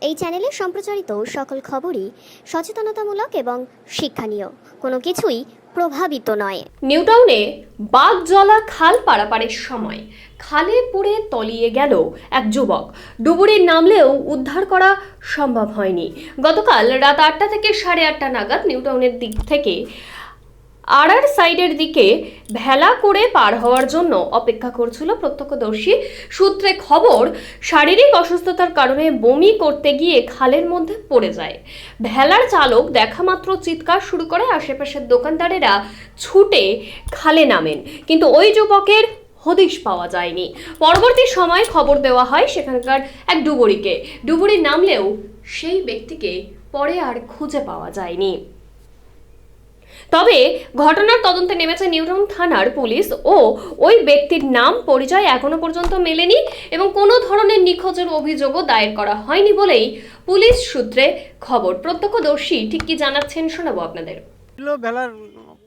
এই চ্যানেলে সম্প্রচারিত সকল খবরই সচেতনতামূলক এবং শিক্ষণীয়। কোনো কিছুই প্রভাবিত নয়। নিউটাউনে বাগজলা খাল পারাপারের সময় খালে পুড়ে তলিয়ে গেল এক যুবক। ডুবুরি নামলেও উদ্ধার করা সম্ভব হয়নি। গতকাল রাত আটটা থেকে সাড়ে আটটা নাগাদ নিউটাউনের দিক থেকে আড়ার সাইডের দিকে ভেলা করে পার হওয়ার জন্য অপেক্ষা করছিল প্রত্যক্ষদর্শী। সূত্রে খবর, শারীরিক অসুস্থতার কারণে বমি করতে গিয়ে খালের মধ্যে পড়ে যায়। ভেলার চালক দেখামাত্র চিৎকার শুরু করে, আশেপাশের দোকানদারেরা ছুটে খালে নামেন। কিন্তু ওই যুবকের হদিশ পাওয়া যায়নি। পরবর্তী সময় খবর দেওয়া হয় সেখানকার এক ডুবুরিকে। ডুবুরি নামলেও সেই ব্যক্তিকে পরে আর খুঁজে পাওয়া যায়নি। তবে ঘটনার তদন্তে নেমেছে নিউটাউন থানার পুলিশ ও ওই ব্যক্তির নাম পরিচয় এখনও পর্যন্ত মেলেনি এবং কোনো ধরনের নিখোঁজের অভিযোগও দায়ের করা হয়নি বলেই পুলিশ সূত্রে খবর। প্রত্যক্ষদর্শী ঠিক কি জানাচ্ছেন শোনাবো আপনাদের। ভেলার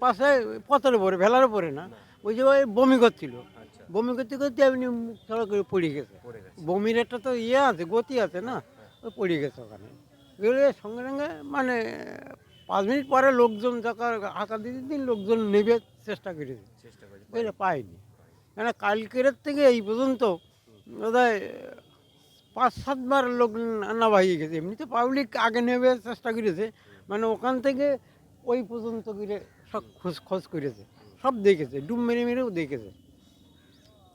পাশে পথের উপরে ভেলার উপরে না ওই যে ওই বমি করছিল। বমি করতে করতে এমনি মুখ ছড়া করে পড়ে গেছে। বমির একটা তো ইয়ে আছে গতি আছে না ওই পড়ে গেছে ওখানে। সঙ্গে সঙ্গে মানে পাঁচ মিনিট পরে লোকজন যখন হাঁকা দিতে দিন লোকজন নেবে চেষ্টা করেছে চেষ্টা করে পায়নি। কেন কালকের থেকে এই পর্যন্ত বোধহয় পাঁচ সাতবার লোক নামা হয়ে গেছে। এমনিতে পাবলিক আগে নেবে চেষ্টা করেছে। মানে ওখান থেকে ওই পর্যন্ত করে সব খোঁজ খোঁজ করেছে। সব দেখেছে ডুব মেরে মেরেও দেখেছে।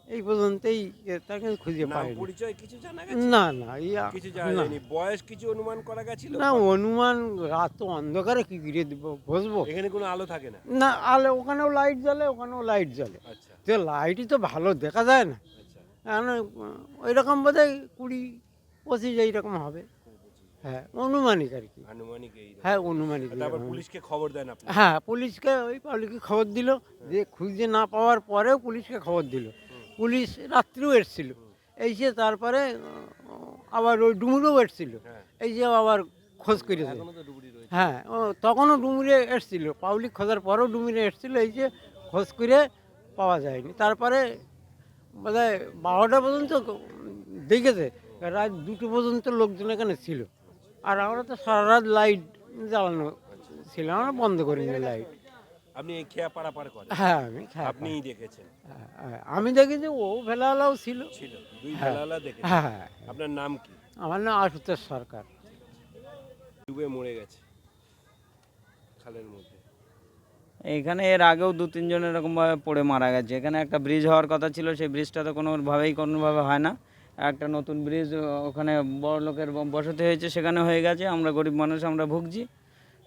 এই পর্যন্তই তাকে খুঁজে পায়নি পরিচয় কিছু জানা গেছে? না না ইয়া কিছু জানা না। বয়স কিছু অনুমান করা গেছিল? না অনুমান রাত তো অন্ধকারে কি করে বসবো? এখানে কোনো আলো থাকে না? না আলে ওখানেও লাইট জ্বলে ওখানেও লাইট জ্বলে। আচ্ছা। যে লাইটই তো ভালো দেখা যায় না। আচ্ছা। ওই রকম বোধ হয় কুড়ি পঁচিশ এইরকম হবে। হ্যাঁ অনুমানিক আর কি। আনুমানিক হ্যাঁ অনুমানিক তারপর পুলিশকে খবর দেন আপনি। হ্যাঁ পুলিশকে ওই পাবলিককে খবর দিল। যে খুঁজে না পাওয়ার পরেও পুলিশকে খবর দিল। পুলিশ রাত্রিও এসছিল। এসে তারপরে আবার ওই ডুমুরেও এসছিল। হ্যাঁ। এই যে আবার খোঁজ করেছে। হ্যাঁ ও তখনও ডুমুরে এসছিল। পাবলিক খোঁজার পরেও ডুমুরে এসছিল। এই যে খোঁজ করে পাওয়া যায়নি। তারপরে বোধ হয় বারোটা পর্যন্ত দেখেছে। রাত দুটো পর্যন্ত লোকজন এখানে ছিল। আর আমরা তো সারা রাত লাইট জ্বালানো ছিল। আমরা বন্ধ করিনি লাইট। আপনি খেয়া পাড়া পার করেন। হ্যাঁ আমি খাই আপনিই দেখেছেন। হ্যাঁ, হ্যাঁ, আমি দেখেছি ও ভেলাওয়ালাও ছিল। ছিল দুই হ্যাঁ। বেলালা হ্যাঁ হ্যাঁ আপনার নাম কি? আমার নাম আশুতোষ সরকার। ডুবে মরে গেছে খালের মধ্যে। এখানে এর আগেও দু তিনজন এরকমভাবে পড়ে মারা গেছে। এখানে একটা ব্রিজ হওয়ার কথা ছিল সেই ব্রিজটা তো কোনোভাবেই কোনোভাবে হয় না। একটা নতুন ব্রিজ ওখানে বড় লোকের বসতি হয়েছে সেখানে হয়ে গেছে। আমরা গরিব মানুষ আমরা ভুগছি।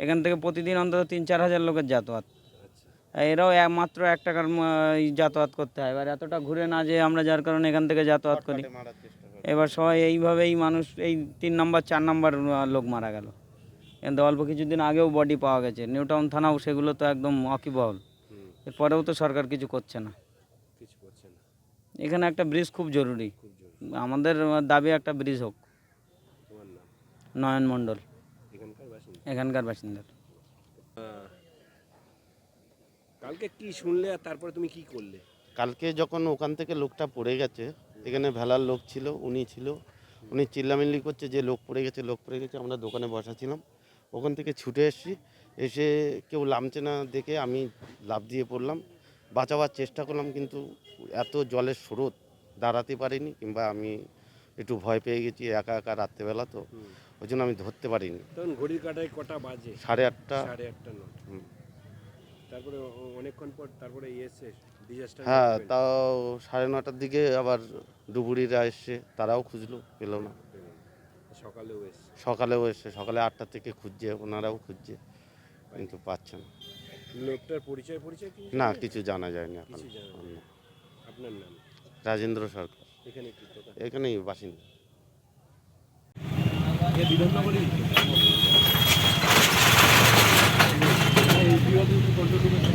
এখান থেকে প্রতিদিন অন্তত তিন চার হাজার লোকের যাতায়াত। এরাও এক- মাত্র এক টাকার যাতায়াত করতে হয়। এবার এতটা ঘুরে না যে আমরা যার কারণে এখান থেকে যাতায়াত করি। এবার সবাই এইভাবেই মানুষ এই তিন নম্বর চার নম্বর লোক মারা গেল। কিন্তু অল্প কিছুদিন আগেও বডি পাওয়া গেছে। নিউটাউন থানাও সেগুলো তো একদম অকিবহল এরপরেও তো সরকার কিছু করছে না। এখানে একটা ব্রিজ খুব জরুরি। আমাদের দাবি একটা ব্রিজ হোক। তোমার নাম? নয়ন মণ্ডল। এখানকার বাসিন্দা এখানকার বাসিন্দার হ্যাঁ। কালকে কি শুনলে আর তারপরে তুমি কি করলে? কালকে যখন ওখান থেকে লোকটা পড়ে গেছে এখানে ভেলার লোক ছিল উনি ছিল উনি চিল্লামিল্লি করছে যে লোক পড়ে গেছে লোক পড়ে গেছে আমরা দোকানে বসা ছিলাম ওখান থেকে ছুটে এসেছি এসে কেউ লামছে না দেখে আমি লাভ দিয়ে পড়লাম। বাঁচাবার চেষ্টা করলাম কিন্তু এত জলের স্রোত দাঁড়াতে পারিনি কিংবা আমি একটু ভয় পেয়ে গেছি একা একা রাত্রেবেলা তো ওই জন্য আমি ধরতে পারিনি। তখন ঘড়ির কাটায় কটা বাজে? সাড়ে আটটা। সাড়ে আটটা নটা। হুম। তারপরে অনেকক্ষণ পর তারপরে এসে ডিজাস্টার হ্যাঁ তাও সাড়ে নটার দিকে আবার ডুবুরিরা এসছে তারাও খুঁজলো পেল না। সকালেও এসে সকালেও এসে সকালে আটটা থেকে খুঁজছে ওনারাও খুঁজছে কিন্তু পাচ্ছে না। লোকটার পরিচয় পরিচয় কি না কিছু জানা যায়নি এখন। আপনার নাম? রাজেন্দ্র সরকার। এখানে এখানেই বাসিন্দা। পর্যটকের